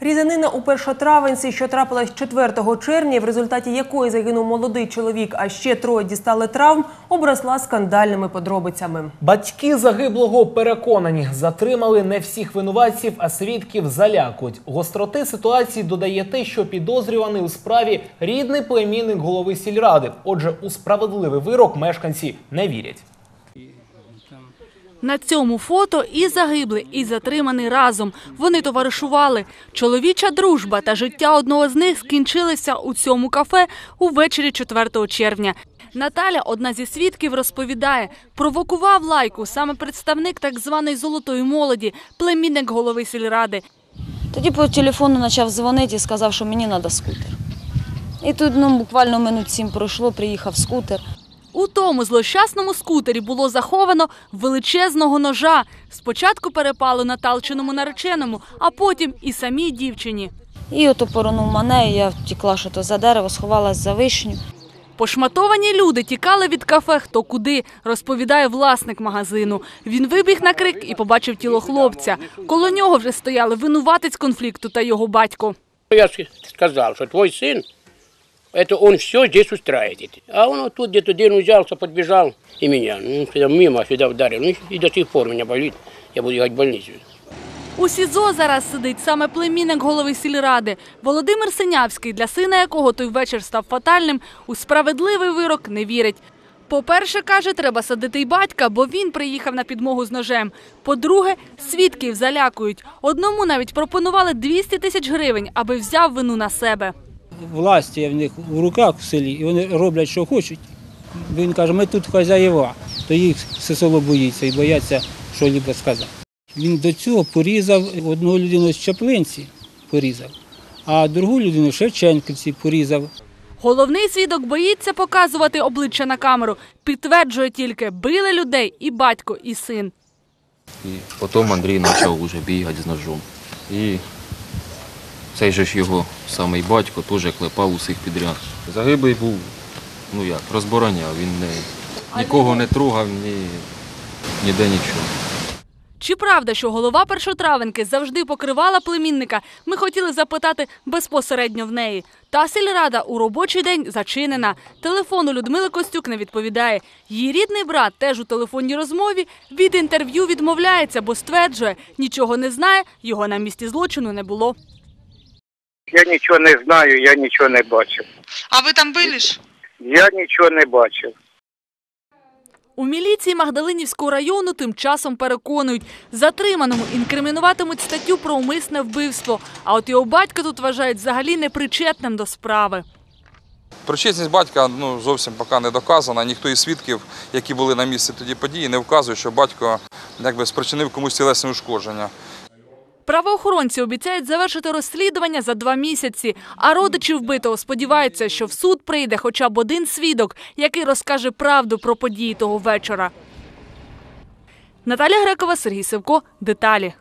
Різанина у першотравенці, що трапилась 4 червня, в результаті якої загинув молодий чоловік, а ще троє дістали травм, обросла скандальними подробицями. Батьки загиблого переконані, затримали не всіх винуватців, а свідків залякують. Гостроти ситуації додає те, що підозрюваний у справі рідний племінник голови сільради. Отже, у справедливий вирок мешканці не вірять. На цьому фото і загиблий, і затриманий разом. Вони товаришували. Чоловіча дружба та життя одного з них скінчилися у цьому кафе увечері 4 червня. Наталя, одна зі свідків, розповідає, провокував лайку саме представник так званої золотої молоді, племінник голови сільради. Тоді по телефону почав дзвонити і сказав, що мені треба скутер. І тут ну, буквально минут сім пройшло, приїхав скутер. У тому злощасному скутері було заховано величезного ножа. Спочатку перепало Наталчиному нареченому, а потім і самій дівчині. І ото поронув мене, і я втекла, що то за дерево, сховалась за вишню. Пошматовані люди тікали від кафе хто куди, розповідає власник магазину. Він вибіг на крик і побачив тіло хлопця. Коло нього вже стояли винуватець конфлікту та його батько. Я же сказал, что твой сын, это он все здесь устраивает. А он вот тут где-то дыру взялся, подбежал и меня. Ну, когда мимо сюда ударил. Ну, и до сих пор меня болит. Я буду ехать в больницу. У СІЗО зараз сидить саме племінник голови сільради Володимир Синявський, для сина якого той вечір став фатальним, у справедливий вирок не вірить. По-перше, каже, треба садити й батька, бо він приїхав на підмогу з ножем. По-друге, свідків залякують. Одному навіть пропонували 200 тисяч гривень, аби взяв вину на себе. Власті в них в руках в селі, і вони роблять, що хочуть. Він каже, ми тут хазяєва, то їх все село боїться і бояться що-либо сказати. Він до цього порізав одну людину з Чаплинці, порізав, а другу людину в Шевченківці порізав. Головний свідок боїться показувати обличчя на камеру. Підтверджує тільки били людей і батько, і син. І потім Андрій почав уже бігати з ножом. І цей же ж його самий батько теж клепав усіх підряд. Загиблий був, ну як, розбороняв, він не, нікого не трогав, ні, ніде нічого. Чи правда, що голова першотравенки завжди покривала племінника? Ми хотіли запитати безпосередньо в неї. Та сільрада у робочий день зачинена. Телефону Людмили Костюк не відповідає. Її рідний брат теж у телефонній розмові від інтерв'ю відмовляється, бо стверджує, нічого не знає, його на місці злочину не було. Я нічого не знаю, я нічого не бачив. А ви там були ж? Я нічого не бачив. У міліції Магдалинівського району тим часом переконують, затриманому інкримінуватимуть статтю про умисне вбивство. А от його батька тут вважають взагалі непричетним до справи. Причетність батька ну, зовсім поки не доказана. Ніхто із свідків, які були на місці тоді події, не вказує, що батько якби, спричинив комусь тілесне ушкодження. Правоохоронці обіцяють завершити розслідування за два місяці. А родичі вбитого сподіваються, що в суд прийде хоча б один свідок, який розкаже правду про події того вечора. Наталя Грекова, Сергій Севко. Деталі.